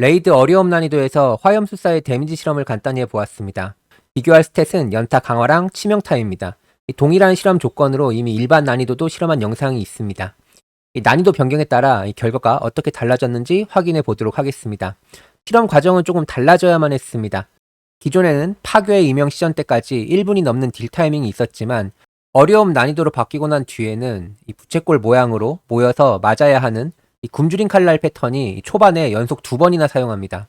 레이드 어려움 난이도에서 화염술사의 데미지 실험을 간단히 해보았습니다. 비교할 스탯은 연타 강화랑 치명타입니다. 이 동일한 실험 조건으로 이미 일반 난이도도 실험한 영상이 있습니다. 이 난이도 변경에 따라 이 결과가 어떻게 달라졌는지 확인해 보도록 하겠습니다. 실험 과정은 조금 달라져야만 했습니다. 기존에는 파괴의 이명 시전 때까지 1분이 넘는 딜 타이밍이 있었지만 어려움 난이도로 바뀌고 난 뒤에는 이 부채꼴 모양으로 모여서 맞아야 하는 이 굶주린 칼날 패턴이 초반에 연속 두 번이나 사용합니다.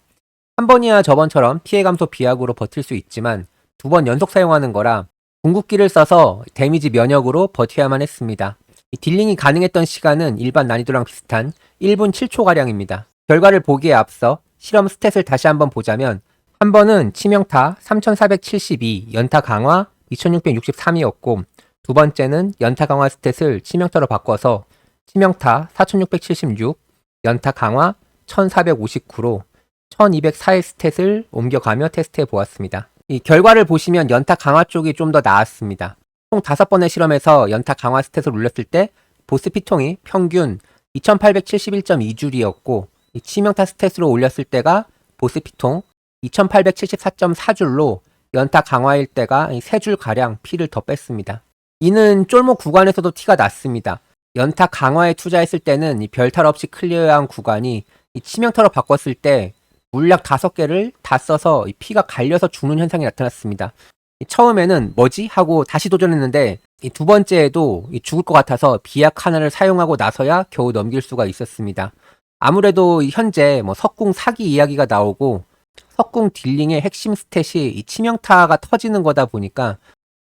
한 번이야 저번처럼 피해 감소 비약으로 버틸 수 있지만 두 번 연속 사용하는 거라 궁극기를 써서 데미지 면역으로 버텨야만 했습니다. 이 딜링이 가능했던 시간은 일반 난이도랑 비슷한 1분 7초가량입니다. 결과를 보기에 앞서 실험 스탯을 다시 한번 보자면 한 번은 치명타 3472, 연타 강화 2663이었고 두 번째는 연타 강화 스탯을 치명타로 바꿔서 치명타 4676, 연타 강화 1459로 1204의 스탯을 옮겨가며 테스트해 보았습니다. 이 결과를 보시면 연타 강화 쪽이 좀 더 나았습니다. 총 5번의 실험에서 연타 강화 스탯을 올렸을 때 보스 피통이 평균 2871.2줄이었고 치명타 스탯으로 올렸을 때가 보스 피통 2874.4줄로 연타 강화일 때가 3줄 가량 피를 더 뺐습니다. 이는 쫄목 구간에서도 티가 났습니다. 연타 강화에 투자했을 때는 이 별탈 없이 클리어한 구간이 이 치명타로 바꿨을 때 물약 5개를 다 써서 이 피가 갈려서 죽는 현상이 나타났습니다. 이 처음에는 뭐지? 하고 다시 도전했는데 이두 번째에도 이 죽을 것 같아서 비약 하나를 사용하고 나서야 겨우 넘길 수가 있었습니다. 아무래도 이 현재 뭐 석궁 사기 이야기가 나오고 석궁 딜링의 핵심 스탯이 이 치명타가 터지는 거다 보니까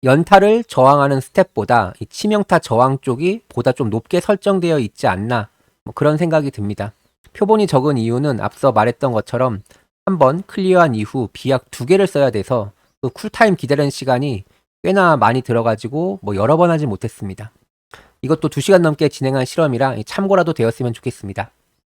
연타를 저항하는 스탯보다 이 치명타 저항 쪽이 보다 좀 높게 설정되어 있지 않나 뭐 그런 생각이 듭니다. 표본이 적은 이유는 앞서 말했던 것처럼 한 번 클리어한 이후 비약 두 개를 써야 돼서 그 쿨타임 기다리는 시간이 꽤나 많이 들어가지고 뭐 여러 번 하지 못했습니다. 이것도 2시간 넘게 진행한 실험이라 참고라도 되었으면 좋겠습니다.